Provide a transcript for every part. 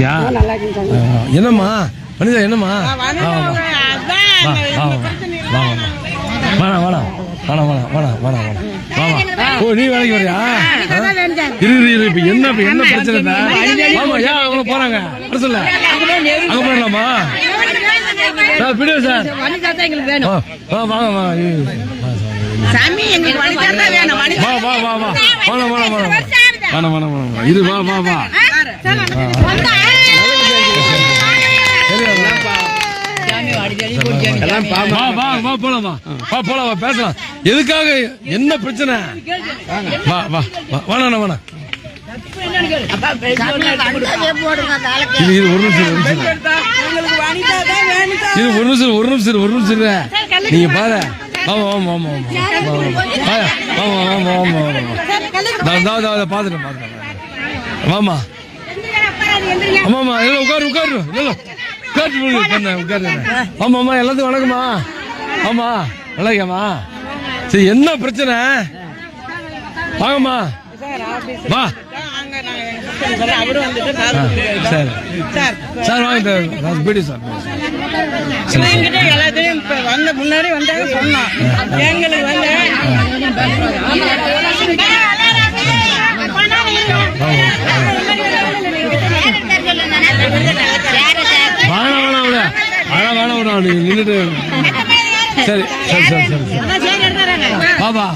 யா என்னம்மா வனிதா என்னம்மா. வேணாம் வேணாம் வேணாம் வேணாம் வேணாம் வேணாம் வேணாம் வா வா ஓ நீ வேலைக்கு வரியா? இரு இரு இப்ப என்ன இப்ப என்ன பிரச்சனை? ஆமா ஏன் அவங்க போறாங்க வர சொல்லு அங்க போயிடலாமா சார் பிடிவா சார் எங்களுக்கு வேணும் ஆ, வா வாங்க வா. வா, சாமி. எங்களுக்கு வேணும் வா வா வா வா வேணாம் வேணாம் வேணாம் வேணாம் வேணாம் வேணாம் வேணாம் இது வா வா வா வா வா வா போலாம்? பேசலாம். எதுக்காக என்ன பிரச்சனை? வா வா வா வேணாம் வேணாம் இது இது ஒரு நிமிஷம் ஒரு நிமிஷம். இது ஒரு நிமிஷம் ஒரு நிமிஷம் ஒரு நிமிஷம். நீங்க பாரு. ஆமா ஆமா ஆமா ஆமா. ஆமா ஆமா. ஆமா ஆமா ஆமா ஆமா பாத்துட்டேன் பாத்துட்டேன் வாமா ஆமாமா இல்ல உட்காரு உட்காரு. இல்ல ஆமாம்மா எல்லாத்துக்கும் வணக்கம்மா. ஆமா வணக்கம்மா. சரி என்ன பிரச்சனை? வாங்கம்மா. வா. சார். வாங்க பீடி சார். எங்கிட்ட எங்களுக்கு வேணாம் வேணாம் விட அதான் வேணாம் விடா நீ நின்றுட்டு சரி சரி சரி சரி பாபா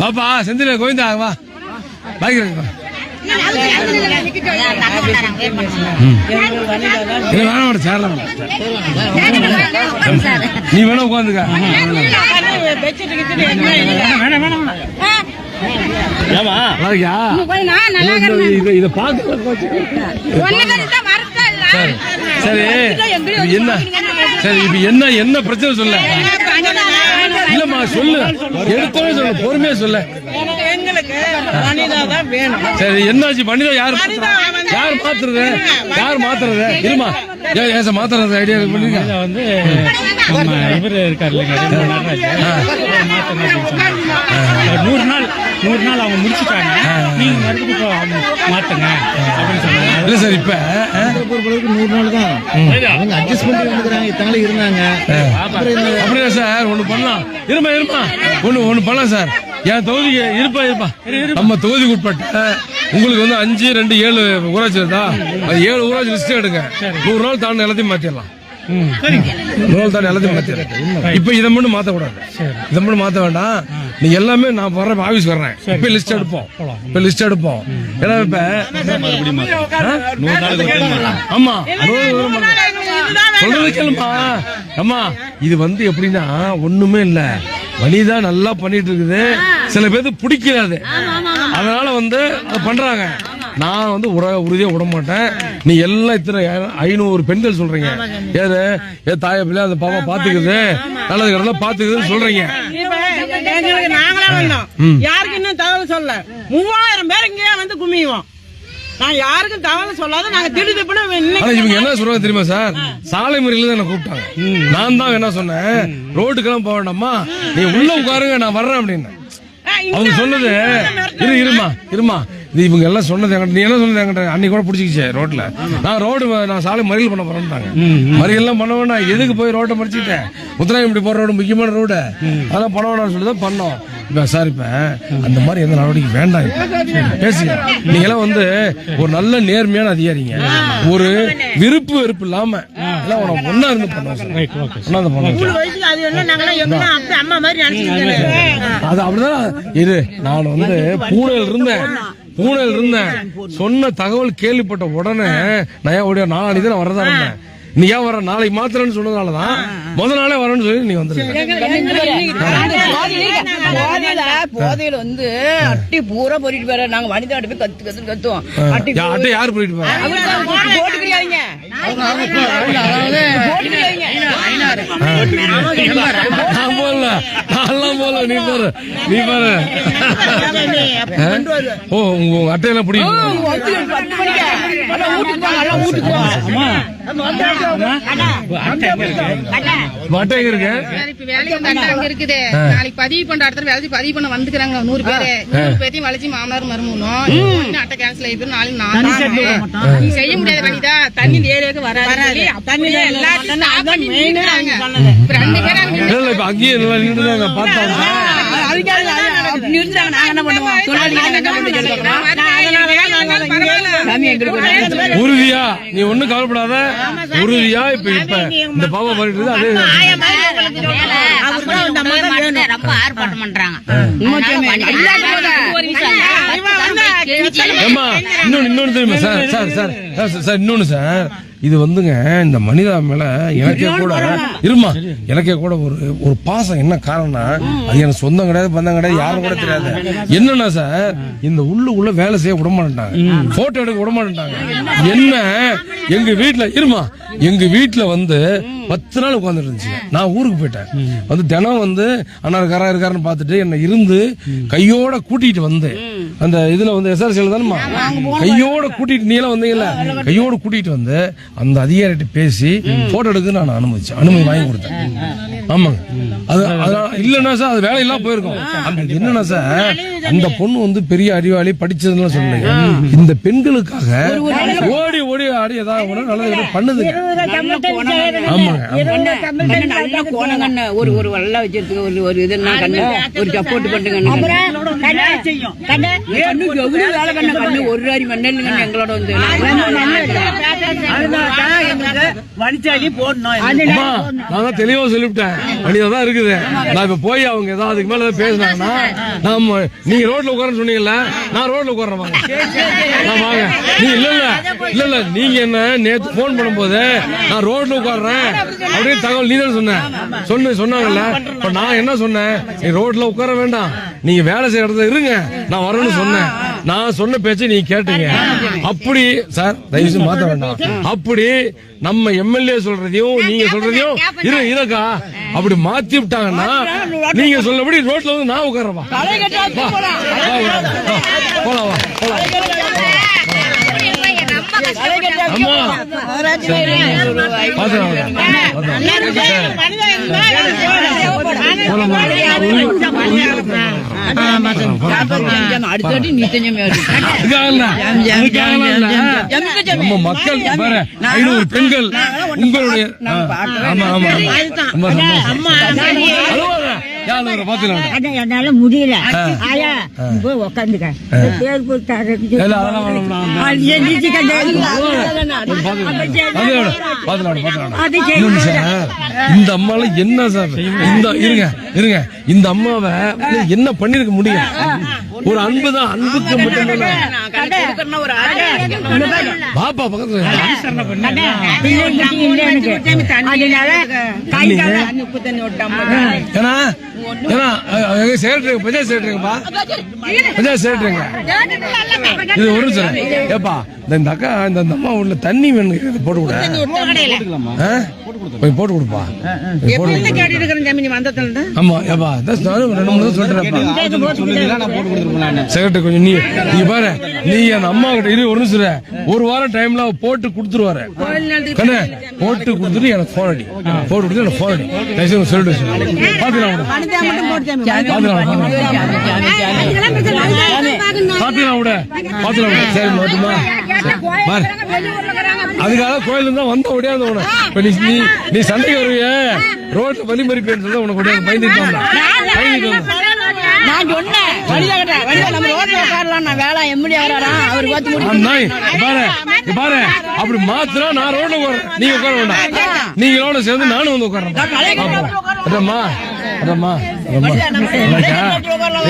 பாபா செந்தில பாப்பா வா. பைக் வா. நீ வேணா உட்காந்துக்க. ஏமா நல்லா இதை இதை பார்க்க சரி. என்ன? சரி இப்ப என்ன என்ன பிரச்சனை சொல்ல? இல்லம்மா சொல்லு. எடுத்தோட சொல்லு பொறுமையா சொல்ல. சரி என்னாச்சு? பண்ணிதான் யார் யார் மாத்துறது? யார் மாத்துறது? இருமா. ஏச மாத்துறது? ஐடியா பண்ணுங்க வந்து இவரு இருக்காரு நூறு நூறு நாள் அவங்க முடிச்சுட்டாங்க. நீங்க மறுபடியும் மாத்துங்க. அப்படின்னு சொன்னாங்க. இல்ல சார் இப்ப? பொறுத்தளவுக்கு நூறு நாள் தான். அவங்க அட்ஜஸ்ட் பண்ணி வந்துக்கிறாங்க இத்தனை நாள் இருந்தாங்க அப்படியா சார் ஒண்ணு பண்ணலாம். இருமா இருமா. ஒண்ணு ஒண்ணு பண்ணலாம் சார். என் தொகுதிக்கு இருப்பா இருப்பா. நம்ம தொகுதிக்கு உட்பட்ட உங்களுக்கு வந்து அஞ்சு ரெண்டு ஏழு ஊராட்சி இருந்தா அது ஏழு ஊராட்சி லிஸ்ட் எடுங்க. நூறு நாள் தாண்டி எல்லாத்தையும் மாத்திடலாம் நாள் தாண்டி எல்லாத்தையும் மாத்திடலாம் இப்ப இதை மட்டும் மாத்த கூடாது இதை மட்டும் மாத்த வேண்டாம். நீங்க எல்லாமே நான் வர்ற ஆபீஸ் வர்றேன். இப்ப லிஸ்ட் எடுப்போம். இப்ப லிஸ்ட் எடுப்போம். ஏன்னா இப்ப ஆ? ஆமா. நூறு நூறு மணி- சொல்றது கேளுமா. அம்மா இது வந்து எப்படின்னா ஒண்ணுமே இல்ல. வனிதா நல்லா பண்ணிட்டு இருக்குது. சில பேருக்கு பிடிக்காது அதனால வந்து பண்றாங்க. நான் வந்து உர உறுதியா விட மாட்டேன் நீ எல்லாம் இத்தனை ஐநூறு பெண்கள் சொல்றீங்க. ஏது? ஏ தாய பிள்ளை அந்த பாப்பா பாத்துக்குது. நல்லது கடலாம் பாத்துக்குதுன்னு சொல்றீங்க. நாங்களா வந்தோம். யாருக்கு இன்னும் தகவல் சொல்ல? மூவாயிரம் பேர் இங்கேயே வந்து குமியுவோம் நான் யாருக்கும் தகவல் சொல்லாத நாங்க திடு திப்புன்னு ஆனா இன்னைக்கு இவங்க என்ன சொல்றாங்க தெரியுமா சார்? சாலை முறையில தான் என்ன கூப்பிட்டாங்க. நான் தான் என்ன சொன்னேன்? ரோட்டுக்கெல்லாம் போக வேண்டாமா நீ உள்ள உட்காருங்க நான் வர்றேன் அப்படின்னு. அவங்க சொன்னது இரு இருமா இருமா. இது இவங்க எல்லாம் சொன்னது என்கிட்ட நீ என்ன சொன்னது என்கிட்ட அன்னைக்கு கூட பிடிச்சிக்கிச்சே ரோட்ல. நான் ரோடு நான் சாலை மறியல் பண்ண போறேன்ட்டாங்க. மறியல்லாம் பண்ண வேண்டாம் எதுக்கு போய் ரோட்டை மறிச்சுக்கிட்டேன்? உத்தராயம் இப்படி போற ரோடு முக்கியமான ரோடு. அதெல்லாம் பண்ண வேண்டாம்னு சொல்லி தான் பண்ணோம். இப்ப சார் இப்ப அந்த மாதிரி எந்த நடவடிக்கை வேண்டாம் பேசுங்க நீங்க எல்லாம் வந்து ஒரு நல்ல நேர்மையான அதிகாரிங்க. ஒரு விருப்பு வெறுப்பு இல்லாம எல்லாம் உனக்கு ஒன்னா இருந்து பண்ணுவோம் அது நாங்களாம் அப்படிதான். இரு நான் வந்து பூனையில் இருந்தேன். பூனையில் இருந்தேன் சொன்ன தகவல் கேள்விப்பட்ட உடனே நான் ஓடியா நாளைக்கு தான் வரதா இருந்தேன் நீ ஏன் வர நாளைக்கு மாத்திரன்னு சொன்னதாலதான் முத நாளே வரேன்னு சொல்லி நீ வந்துருக்க போதையில போதையில வந்து அட்டி பூரா பொறிட்டு போற நாங்க வனிதா அட்டி போய் கத்துவோம் அட்டி அட்டி யார் பொறிட்டு போறா போல போல நீ போற நீ போற ஓ அட்டையெல்லாம் நாளைக்கு பதிவு பண்ற இடத்துல வேலை பதிவு பண்ண வந்துக்கிறாங்க. நூறு பேரு. நூறு பேரையும் வளைச்சு மாமனார் மருமகனும் அட்டை கேன்சல் ஆகி போயிரும். நாளைக்கு நான் நீ செய்ய முடியாது வனிதா தண்ணி ஏரியாவுக்கு வராது. அப்படியே எல்லாத்தையும் அங்கேயே நின்றுதாங்க. உறுதியா? நீ ஒண்ணும் கவலைப்படாத. உறுதியா இப்ப இப்ப இந்த பாப்பா பண்ணிட்டு அதே ரொம்ப ஆர்ப்பாட்டம் பண்றாங்க. ஏமா இன்னொன்னு இன்னொன்னு தெரியுமா sir? Sir sir sir sir இன்னொன்னு சார். இது வந்துங்க இந்த மனிதா மேல எனக்கே கூட இருமா எனக்கே கூட ஒரு ஒரு பாசம். என்ன காரணம்னா அது எனக்கு சொந்தம் கிடையாது பந்தம் கிடையாது யாரும் கூட தெரியாது. என்னன்னா சார் இந்த உள்ளுக்குள்ள வேலை செய்ய விட மாட்டாங்க போட்டோ எடுக்க விட மாட்டாங்க என்ன? எங்க வீட்டுல இருமா எங்க வீட்டுல வந்து பத்து நாள் உட்காந்துட்டு இருந்துச்சு நான் ஊருக்கு போயிட்டேன். வந்து தினம் வந்து அண்ணா இருக்காரா இருக்காருன்னு பார்த்துட்டு என்னை இருந்து கையோட கூட்டிட்டு வந்து அந்த இதுல வந்து எஸ்ஆர்சியில் தானேமா கையோட கூட்டிட்டு நீ எல்லாம் வந்தீங்கல்ல கையோட கூட்டிட்டு வந்து அந்த அதிகாரிகிட்ட பேசி போட்டோ எடுக்க நான் அனுமதிச்சேன். அனுமதி வாங்கி கொடுத்தேன். ஆமாங்க. அது அதனால இல்லைன்னா சார் அது வேலையெல்லாம் போயிருக்கும். அது என்னன்னா சார் அந்த பொண்ணு வந்து பெரிய அறிவாளி படிச்சதுன்னு சொல்லுங்க இந்த பெண்களுக்காக ஓடி ஓடி ஆடி ஏதாவது ஒண்ணு நல்லது பண்ணுதுங்க. நல்ல கோணங்கண்ணு. ஒரு ஒரு வல்ல வச்சிருக்கு ஒரு ஒரு இது என்ன கண்ணு. ஒரு சப்போர்ட் பண்ணுங்க கண்ணு. எவ்வளவு வேலை கண்ணு கண்ணு? ஒரு அடி மண்ணல் கண்ணு எங்களோட வந்து. வனிச்சாலி போடணும் நான் தெளிவா சொல்லிவிட்டேன். வழியா தான் இருக்குது. நான் இப்ப போய் அவங்க ஏதாவது அதுக்கு மேல பேசினாங்கன்னா நாம நீங்க ரோட்ல உட்காரன்னு சொன்னீங்கல்ல நான் ரோட்ல உட்காரேன் வாங்க. நான் வாங்க. நீ இல்ல இல்ல இல்ல இல்ல நீங்க என்ன நேத்து போன் பண்ணும்போது நான் ரோட்ல உட்கார்றேன். அப்படியே தகவல் நீ தான் சொன்ன சொன்ன சொன்னாங்கல்ல. இப்ப நான் என்ன சொன்னேன்? நீ ரோட்ல உட்கார வேண்டாம். நீங்க வேலை செய்யற இடத்துல இருங்க. நான் வரேன்னு சொன்னேன். நான் சொன்ன பேச்சை நீங்க கேட்டீங்க. அப்படி சார் தயவு செஞ்சு மாத்த வேண்டாம். அப்படி நம்ம எம்எல்ஏ சொல்றதையும் நீங்க சொல்றதையும் இரு இருக்கா அப்படி மாத்தி விட்டாங்கன்னா நீங்க சொல்லபடி ரோட்ல வந்து நான் உட்காரவா? போலாம் வா போலாம் மக்கள் பாரு ஐநூறு பெண்கள் உங்களுடைய ஆமா ஆமா என்னால முடியல. ஆயா போய் உக்காந்துக்க. பேர் இந்த அம்மால என்ன சார்? இந்த இருங்க இருங்க. இந்த அம்மாவை வந்து என்ன பண்ணிருக்க முடியும்? ஒரு அன்பு தான் அன்புக்கு மட்டும் பாப்பா பக்கத்துல அதனால கை கால உப்பு தண்ணி விட்டாம ஏன்னா ஏன்னா சேட்டுங்க பஞ்சாயத்து சேட்டுங்கப்பா பஞ்சாயத்து சேட்டுங்க இது ஒரு நிமிஷம் ஏப்பா இந்த அக்கா இந்த அம்மா உள்ள தண்ணி வேணும் போட்டு ஆ? போய் போட்டு கொடுப்பா. கொடு. ஆமா ஏப்பா நானும் ரெண்டு மூணு தடவை சொல்றேன்ப்பா செகட்டு கொஞ்சம் நீ நீ பாரு நீ அந்த அம்மா கிட்ட இரு ஒரு நிமிஷம். ஒரு வாரம் டைம்ல போட்டு கொடுத்துருவாரு. கண்ணு போட்டு கொடுத்துட்டு எனக்கு போன் அடி. போட்டு கொடுத்து எனக்கு போன் அடி. தயவுசெய்து சொல்லிட்டு சொல்லு. பாத்துக்கலாம். பாத்துக்கலாம். பாத்துக்கலாம் விட. பாத்துக்கலாம் விட. சரி மட்டுமா பாரு. அதுக்காக கோயில இருந்தா வந்த ஒடியாந்து உன இப்ப நீ நீ சண்டைக்கு வருவிய. ரோட்ல வழி மறிப்பேன்னு சொல்லி உனக்கு ஒடியாந்து பயந்துட்டு வந்தா பயந்துட்டு வந்தா நான் சொன்னேன். வழியா கிட்ட வழியா நம்ம ரோட்ல உட்காரலாம் நான் வேலை எம்முடி அவர் பார்த்து பாரு பாரு. அப்படி மாத்தினா நான் ரோட்ல உட்காரேன் நீங்க உட்கார வேண்டாம். நீங்க ரோட சேர்ந்து நானும் வந்து உட்காரேன் அதம்மா அதம்மா?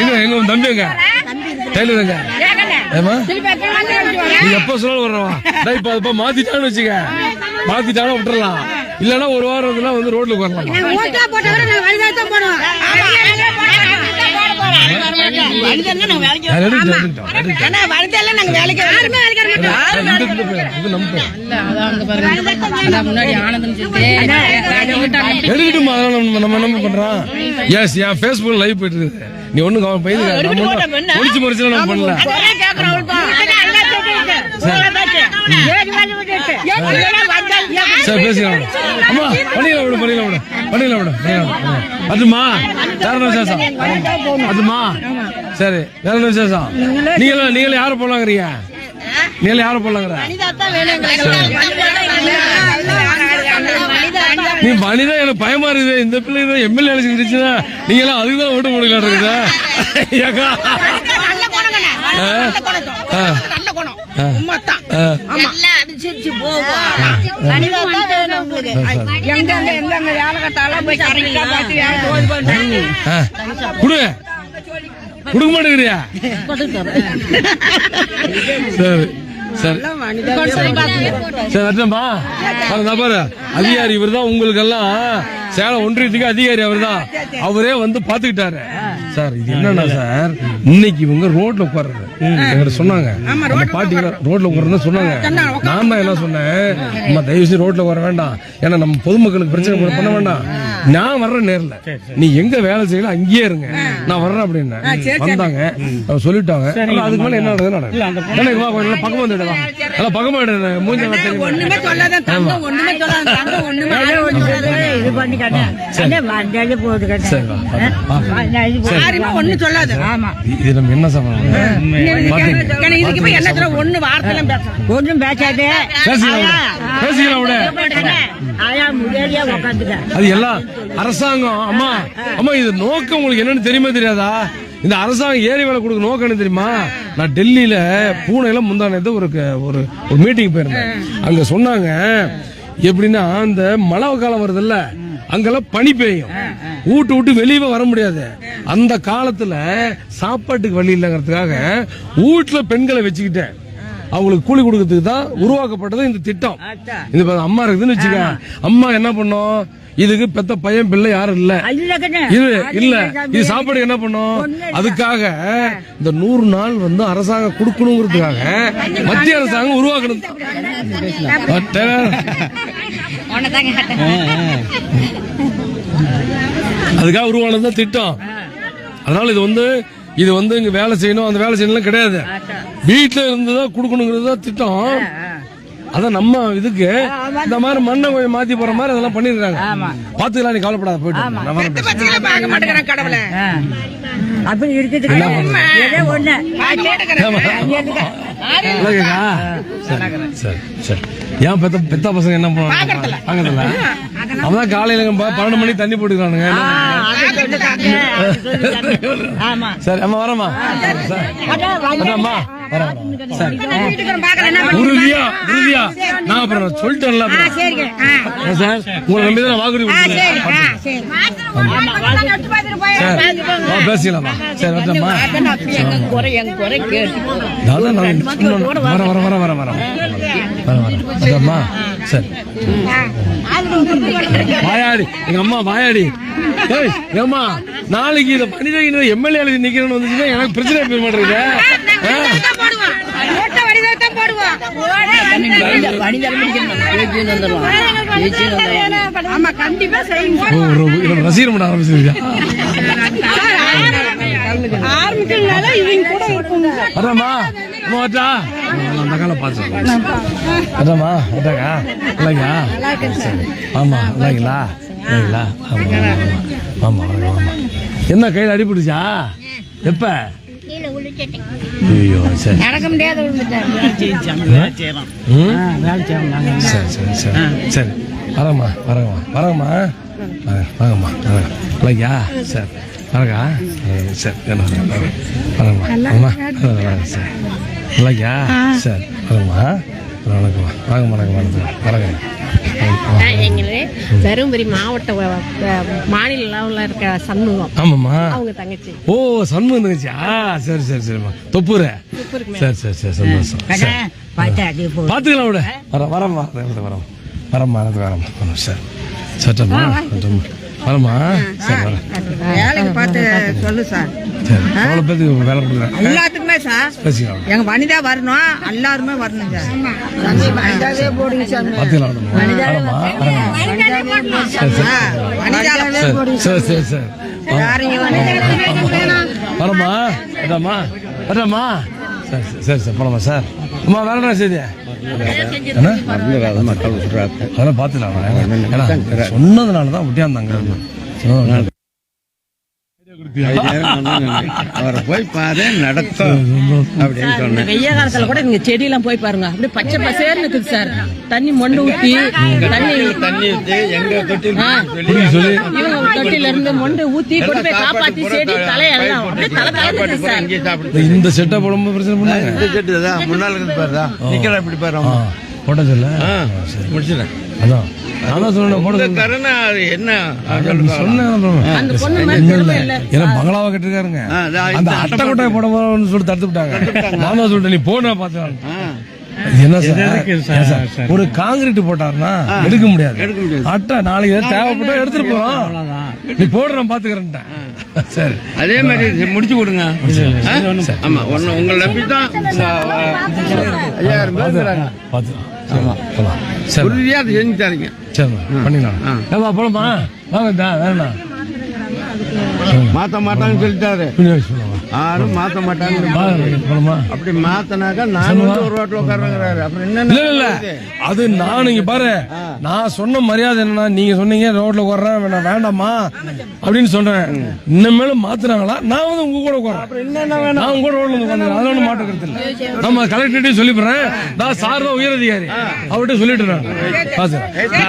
எங்க எங்க உன் கேளுங்க ஏமா நீ எப்ப சொன்னாலும் வர்றவா நான் இப்ப இப்ப மாத்திட்டான்னு வச்சுக்க மாத்திட்டாலும் விட்டுறலாம் இல்லனா ஒரு வாரம் இதெல்லாம் வந்து ரோட்ல உட்காரலாம் எழுதிட்டுமா நம்ம நம்ம பண்றான் எஸ் என் பேஸ்புக் லைவ் போயிட்டு இருக்குது நீ ஒண்ணு கவனம் ஒண்ணும் ஒளிச்சு மறைச்சு நம்ம பண்ணல சரி. பேசிக்கலாம். அம்மா பண்ணிக்கலாம் விடு பண்ணிக்கலாம் விடு பண்ணிக்கலாம் விடு. அதுமா வேற என்ன விசேஷம்? அதுமா சரி வேற என்ன விசேஷம்? நீங்களும் நீங்களும் யாரை போடலாங்கிறீங்க? நீங்களும் யாரை போடலாங்கிற? நீ பண்ணிதான் எனக்கு பயமா இருக்குது. இந்த பிள்ளை தான் எம்எல்ஏ அழைச்சி இருந்துச்சுன்னா நீங்க எல்லாம் அதுக்கு தான் ஓட்டு போடுக்கலாம் இருக்குதா? ஏக்கா குடு. கொடுக்க மாட்டேங்கிறியா? சரி. சரி சரி வரட்டுமா பாருங்க பாரு. அதிகாரி இவர் தான் உங்களுக்கெல்லாம் சேலம் ஒன்றியத்துக்கு அதிகாரி அவர் தான் அவரே வந்து பாத்துக்கிட்டாரு சார் இது என்னன்னா சார் இன்னைக்கு இவங்க ரோட்ல உட்கார்றது எங்கிட்ட சொன்னாங்க. அந்த பாட்டிங்க ரோட்ல உட்கார்றது சொன்னாங்க. நான் தான் என்ன சொன்னேன்? அம்மா தயவு செய்து ரோட்ல உட்கார வேண்டாம். ஏன்னா நம்ம பொதுமக்களுக்கு பிரச்சனை பண்ண வேண்டாம். நான் வர்றேன் நேர்ல. நீ எங்க வேலை செய்யலாம் அங்கேயே இருங்க. நான் வர்றேன் அப்படின்னு. வந்தாங்க. அவங்க சொல்லிட்டாங்க. அதுக்கு மேல என்ன நடக்குது நடக்குது பக்கமா வந்துடுவா எல்லாம் பக்கமா மூஞ்ச ஒண்ணுமே சொல்லாத ஒண்ணுமே சொல்லாத போகுது ஒண்ணு சொல்லாத. ஆமா இது நம்ம என்ன சாப்பிடணும் ஒன்றும் பேசாதே. அது எல்லாம் அரசாங்கம். அம்மா அம்மா இது நோக்கம் உங்களுக்கு என்னன்னு தெரியுமா தெரியாதா? இந்த அரசாங்கம் ஏரி வேலை கொடுக்க நோக்கம் என்ன தெரியுமா? நான் டெல்லியில பூனையில முந்தானது ஒரு க- ஒரு ஒரு மீட்டிங் போயிருந்தேன். அங்க சொன்னாங்க எப்படின்னா இந்த மழை காலம் வருதுல்ல அங்கெல்லாம் பனி பெய்யும். வீட்டு விட்டு வெளியவே வர முடியாது. அந்த காலத்துல சாப்பாட்டுக்கு வழி இல்லைங்கிறதுக்காக வீட்டுல பெண்களை வச்சுக்கிட்டேன். அவங்களுக்கு கூலி கொடுக்கறதுக்கு தான் உருவாக்கப்பட்டது இந்த திட்டம். பாரு, அம்மா இருக்குதுன்னு வச்சுக்க. அம்மா என்ன பண்ணும்? இதுக்கு பெத்த பையன் பிள்ளை யாரும் இல்ல. இது இல்ல. இது சாப்பாடு என்ன பண்ணும்? அதுக்காக இந்த நூறு நாள் வந்து அரசாங்கம் கொடுக்கணுங்கிறதுக்காக மத்திய அரசாங்கம் உருவாக்கணும் அதுக்காக உருவானது தான் திட்டம். அதனால இது வந்து இது வந்து இங்க வேலை செய்யணும். அந்த வேலை செய்யணும் கிடையாது. வீட்டுல இருந்து தான் கொடுக்கணுங்கிறது தான் திட்டம். அதான் நம்ம இதுக்கு இந்த மாதிரி மண்ணை கொஞ்சம் மாத்தி போற மாதிரி அதெல்லாம் பண்ணிருக்காங்க. பாத்துக்கலாம் நீ கவலைப்படாத போயிட்டு வா. சரி சரி. ஏன் பெத்த பெத்த பசங்க என்ன பண்ணுவாங்க? வாங்கறதில்ல அவதான் காலையில பன்னெண்டு மணிக்கு தண்ணி போட்டுக்கிறானுங்க. சரி அம்மா வரம்மா. அம்மா உறுதியா உறுதியா? நான் அப்புறம் சொல்லிட்டேன்ல சார் உங்களை நம்பி தான் வாக்குறுதி பேசிக்கலாமா சரி. வரலாமா வர வர வர வர வர வரமா சரி. வாயாடி. எங்க அம்மா வாயாடி. ஏமா நாளைக்கு இதை பண்ணிட்டு எம்எல்ஏ நிக்கிறேன்னு வந்துச்சுன்னா எனக்கு பிரச்சனை பெற மாட்டேங்குது. ரசிகர் ஆரம்பிச்சிருக்கா ஆரம்பிக்கிறதுனால இவங்க கூட வரமா அந்த காலம் பார்த்துருக்கோம் அதாம்மா அதாக்கா இல்லைங்க ஆமாம் இல்லைங்களா இல்லைங்களா ஆமாம் ஆமாம் என்ன கையில் அடிபிடிச்சா எப்போ? ஐயோ சரி. நடக்க முடியாத சரி சரி சரி. சரி. வரங்கம்மா வரங்கம்மா வரங்கம்மா வாங்கம்மா இல்லையா சரி. வரகா சரி. வரங்கம்மா அம்மா. சரி. இல்லையா சரி. வரங்கம்மா வணக்கம்மா. வாங்கம்மா வணக்கம் வணக்கம் வரங்கம்மா எங்களே தருமபுரி மாவட்ட மாநில லெவலில் இருக்க சண்முகம். ஆமாம்மா. அவங்க தங்கச்சி. ஓ சண்முகம் இருந்துச்சா சரி சரி சரிம்மா. தொப்புர. சரி சரி சரி சந்தோஷம். பார்த்துக்கலாம் விட. வர வரம்மா வரம்மா வரம்மா. வரேன் சரி சட்டம்மா சட்டம்மா வரமா சரி வேலைக்கு பார்த்து சொல்லு சார். பேத்துக்கு வேலை கொடுக்குறேன் எல்லாத்துக்குமே சார். பேசிக்கலாம். எங்க வனிதா வரணும். எல்லாருமே வரணும் சார். போடுங்க சார். வரமா வரமா சரி சரி. சரி சரி. சரி வரமா? வரமா? வரமா? சரி சரி, சரி சார் போலாமா சார்? அம்மா வேற என்ன செய்தி என்ன மக்கள் சொல்றாங்க அதெல்லாம் பார்த்துக்கலாம். சொன்னதுனால தான் ஒட்டியாந்தாங்க அவரை போய் பாரு நடக்கும் அப்படின்னு சொன்னேன். வெய்ய காலத்துல கூட நீங்க செடி எல்லாம் போய் பாருங்க. அப்படியே பச்சை பசேர்னு இருக்குது சார். தண்ணி மொண்டு ஊத்தி தண்ணி தண்ணி ஊத்தி எங்க தொட்டில் இருந்து மொண்டு ஊத்தி கொண்டு போய் காப்பாத்தி செடி தலையெல்லாம் அப்படியே தலை தலைக்குது சார். இங்கே சாப்பிடு இந்த செட்டை போடும்போது பிரச்சனை பண்ணாங்க. இந்த செட்டு தான் முன்னாள் பாருடா. நிக்கிறா இப்படி பாரு போட்ட சொல்ல முடிச்சிடறேன் அதான் நான் தான் சொன்னேன் போட. கருணா என்ன. ஏன்னா பங்களாவை கட்டிருக்காருங்க அதான் அந்த அட்டை கொட்டாய் போட போறோம்னு சொல்லி தடுத்து விட்டாங்க நான் தான் சொல்லிட்டேன் நீ போன பார்த்து என்ன சார்? ஒரு காங்கிரீட் போட்டாருன்னா எடுக்க முடியாது அட்டை நாளைக்கு தேவைப்பட்டா எடுத்துட்டு போறோம் நீ போடுறேன் பாத்துக்கிறேன்ட்டேன் சரி அதே மாதிரி முடிச்சு கொடுங்க? ஆமா உங்களை நம்பி தான் ஐயாயிரம் பேர் இருக்கிறாங்க பார்த்து ஆமா. போலாம் சரி. உறுதியா அதை செஞ்சு தரீங்க பண்ணிக்கலாம் ஏமா போலாமா வாங்க வேணா மாத்த மாட்டாங்கன்னு சொல்லிட்டாரு. யாரும் மாத்த மாட்டாங்க அப்படி மாத்தனாக்கா நான் வந்து ஒரு ரோட்ல உட்காருங்கிறாரு அப்புறம் என்ன இல்ல அது நான் நீங்க பாரு. நான் சொன்ன மரியாதை என்னன்னா நீங்க சொன்னீங்க ரோட்ல உட்கார்றேன் நான் வேண்டாமா அப்படின்னு சொல்றேன். இனிமேலும் மாத்துறாங்களா நான் வந்து உங்க கூட உட்கார்றேன். நான் உங்க கூட ரோட்ல ஒண்ணும் மாற்றம் கருத்து இல்ல. நம்ம கலெக்டர்கிட்டயும் சொல்லிடுறேன் நான் சார் தான் உயர் அதிகாரி அவர்கிட்ட சொல்லிட்டு.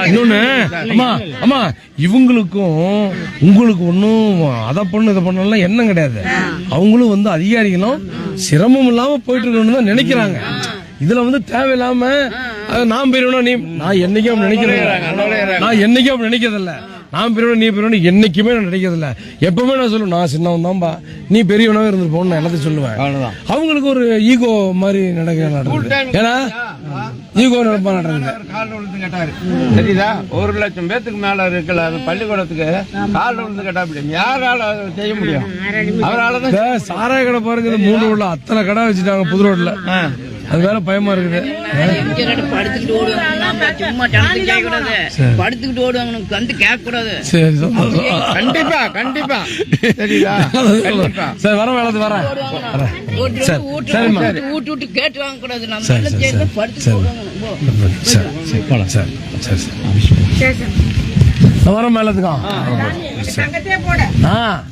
இன்னொன்னு அம்மா அம்மா இவங்களுக்கும் உங்களுக்கு ஒன்றும் அதை பண்ணு இதை பண்ணலாம் எண்ணம் கிடையாது. அவங்களும் வந்து அதிகாரிகளும் சிரமம் இல்லாம போயிட்டு இருக்கணும்னு தான் நினைக்கிறாங்க. இதுல வந்து தேவையில்லாம நான் பெரியவனா நீ நான் என்னைக்கும் அப்படி நினைக்கிறேன் நான் என்னைக்கும் அப்படி நினைக்கிறதில்ல. நான் பெரியவனா நீ பெரியவனா என்னைக்குமே நான் நினைக்கிறதில்ல எப்பவுமே நான் சொல்லுவேன் நான் சின்னவன் தான்பா நீ பெரியவனாவே இருந்துட்டு போகணும் நான் எல்லாத்தையும் சொல்லுவேன். அவங்களுக்கு ஒரு ஈகோ மாதிரி நடக்க நடக்குது ஏன்னா ஈகோ நடப்பா நடக்குது காலில் விழுந்து கேட்டாரு சரிதா ஒரு லட்சம் பேத்துக்கு மேல இருக்கல அது பள்ளிக்கூடத்துக்கு காலில் விழுந்து கேட்டா யாரால செய்ய முடியும் அவரால சாராய கடை பாருங்க மூணு ரோட்ல அத்தனை கடை வச்சுட்டாங்க புது ரோட்ல அது வேற பயமா இருக்குது. படுத்துக்கிட்டு ஓடுவாங்க. வந்து கேட்க கூடாது. சரி. கண்டிப்பா கண்டிப்பா. சரி வர வேலை. ஓட்டு சரி ஊட்டு சரிம்மா ஊட்டு கேட்டு வாங்க கூடாது. நம்ம சரி, எல்லாம் சரி, சேர்ந்து சரி. போலாம் நான் வரேன் சரி. ஆ.